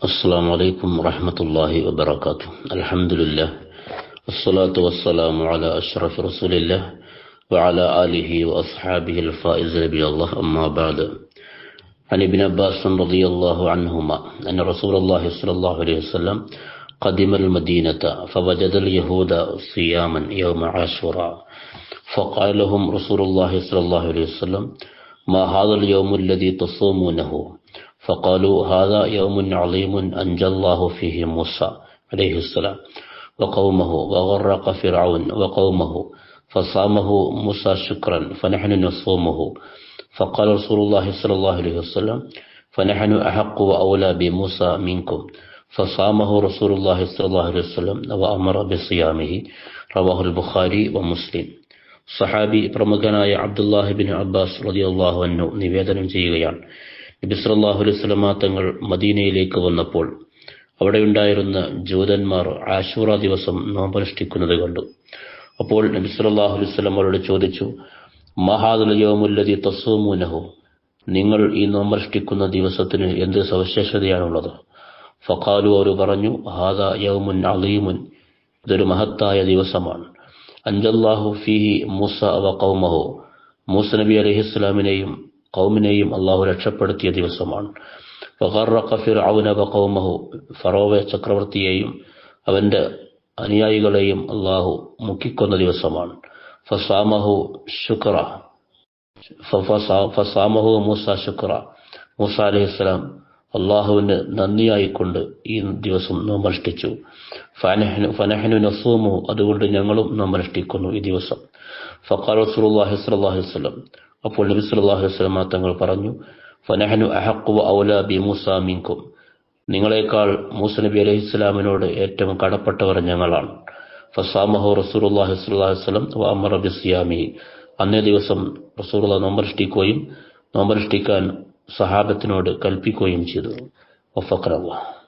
السلام عليكم ورحمة الله وبركاته. الحمد لله. والصلاة والسلام على أشرف رسول الله وعلى آله وأصحابه الفائز نبي الله. أما بعد. عن ابن عباس رضي الله عنهما أن رسول الله صلى الله عليه وسلم قدم المدينة فوجد اليهود صياما يوم عاشوراء. فقال لهم رسول الله صلى الله عليه وسلم ما هذا اليوم الذي تصومونه؟ فقالوا هذا يوم عظيم أنجى الله فيه موسى عليه السلام وقومه وغرق فرعون وقومه فصامه موسى شكرا فنحن نصومه فقال رسول الله صلى الله عليه وسلم فنحن أحق وأولى بموسى منكم فصامه رسول الله صلى الله عليه وسلم وأمر بصيامه رواه البخاري ومسلم സഹാബി പ്രമുഖനായ അബ്ദുല്ലാഹിബിൻ അബ്ബാസ് റളിയല്ലാഹു അൻഹു നിവേദനം ചെയ്യുകയാണ് നബി സല്ലല്ലാഹു അലൈഹി തങ്ങൾ മദീനയിലേക്ക് വന്നപ്പോൾ അവിടെയുണ്ടായിരുന്ന ജൂതന്മാർ ആശൂറ ദിവസം നോമ്പനുഷ്ഠിക്കുന്നത് കണ്ടു. അപ്പോൾ നബിസ്വല്ലാഹു അലൈഹി വസല്ലം അവരോട് ചോദിച്ചു മഹാദുലയോമുല്ലതി തസൂമുനഹു നിങ്ങൾ ഈ നോമ്പനുഷ്ഠിക്കുന്ന ദിവസത്തിന് എന്ത് സവിശേഷതയാണുള്ളത്? ഫഖാലു അവർ പറഞ്ഞു ഹാദ യൗമുൻ അലീമുൻ. ഇതൊരു മഹത്തായ ദിവസമാണ്. അഞ്ചല്ലാഹു ഫിഹി മൂസ വ കൗമഹു മൂസ നബി അലഹിസ്ലാമിനെയും കൗമിനെയും അള്ളാഹു രക്ഷപ്പെടുത്തിയ ദിവസമാണ്. ഫറോവെ ചക്രവർത്തിയെയും അവന്റെ അനുയായികളെയും അള്ളാഹു മുക്കിക്കൊന്ന ദിവസമാണ്. ഫസാമഹു ശുക്ര. ഫസാമഹു മൂസ ശുക്ര. മൂസ അലഹിസ്ലാം അള്ളാഹുവിന് നന്ദിയായിക്കൊണ്ട് ഈ ദിവസം നോമ്പനുഷ്ഠിച്ചു ഫനഹനു ഫനഹനു നസൂമു അതുകൊണ്ട് ഞങ്ങളും നോമ്പനുഷ്ഠിക്കുന്നു ഈ ദിവസം. ഫക്കാർ റസൂലുള്ളാഹി സ്വല്ലല്ലാഹു അപ്പോൾ നബി തങ്ങൾ പറഞ്ഞു ഫനഹനു അഹഖു ഔല ബി മൂസ മിൻകും. നിങ്ങളെക്കാൾ മൂസ നബി അലൈഹി സ്വലാമിനോട് ഏറ്റവും കടപ്പെട്ടവർ ഞങ്ങളാണ്. ഫസാമഹു റസൂലുള്ളാഹി സ്വല്ലല്ലാഹു വ അമറ അന്നേ ദിവസം റസൂലുള്ള നോമ്പനുഷ്ഠിക്കുകയും നോമ്പനുഷ്ഠിക്കാൻ സഹാബത്തിനോട് കൽപ്പിക്കുകയും ചെയ്തു. വഫഖറല്ലാഹ്